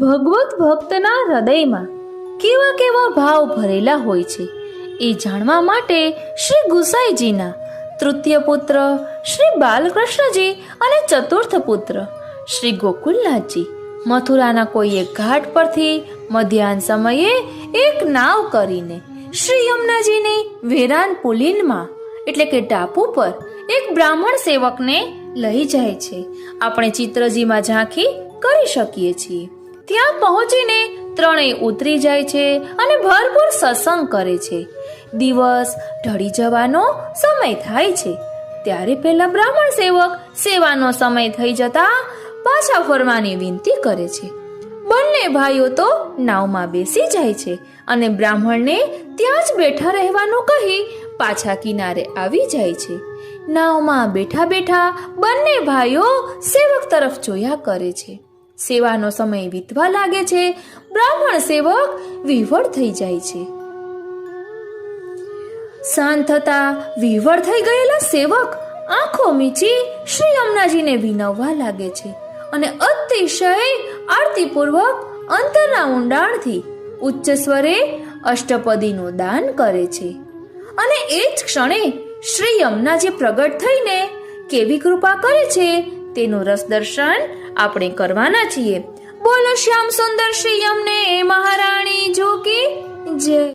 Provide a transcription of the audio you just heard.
ભગવત ભક્તના હૃદયમાં કેવા કેવા ભાવ ભરેલા હોય છે એ જાણવા માટે શ્રી ગુસાઈજીના તૃતીય પુત્ર, શ્રી બાલકૃષ્ણજી અને ચતુર્થ પુત્ર, શ્રી ગોકુલનાથજી મથુરાના કોઈ એક ઘાટ પરથી મધ્યાહન સમયે એક નાવ કરીને શ્રી યમુનાજીની વેરાન પુલિનમાં, એટલે કે ટાપુ પર, એક બ્રાહ્મણ સેવકને લઈ જાય છે. આપણે ચિત્રજીમાં ઝાંખી કરી શકીએ છીએ. ત્યાં પહોંચીને ત્રણેય ઉતરી જાય છે અને ભરપૂર સત્સંગ કરે છે. દિવસ ઢળી જવાનો સમય થાય છે. ત્યારે પેલા બ્રાહ્મણ સેવક સેવાનો સમય થઈ જતા પાછા ફરવાની વિનંતી કરે છે. બંને ભાઈઓ તો નાવમાં બેસી જાય છે અને બ્રાહ્મણને ત્યાં જ બેઠા રહેવાનું કહી પાછા કિનારે આવી જાય છે. નાવમાં બેઠા બેઠા બંને ભાઈઓ સેવક તરફ જોયા કરે છે. સેવાનો સમય વીતવા લાગે છે, બ્રાહ્મણ સેવક વિવળ થઈ જાય છે. શાંત થતા વિવળ થઈ ગયેલા સેવક આંખો મીચી શ્રી અમનાજીને વિનવવા લાગે છે અને અતિશય આરતીપૂર્વક અંતરના ઊંડાણથી ઉચ્ચ સ્વરે અષ્ટપદીનું દાન કરે છે. અને એ જ ક્ષણે શ્રી યમુનાજી પ્રગટ થઈને કેવી કૃપા કરે છે તેનું રસ દર્શન આપણે કરવાના છીએ. બોલો શ્યામ સુંદર શ્રી અમને મહારાણી જો કે જય.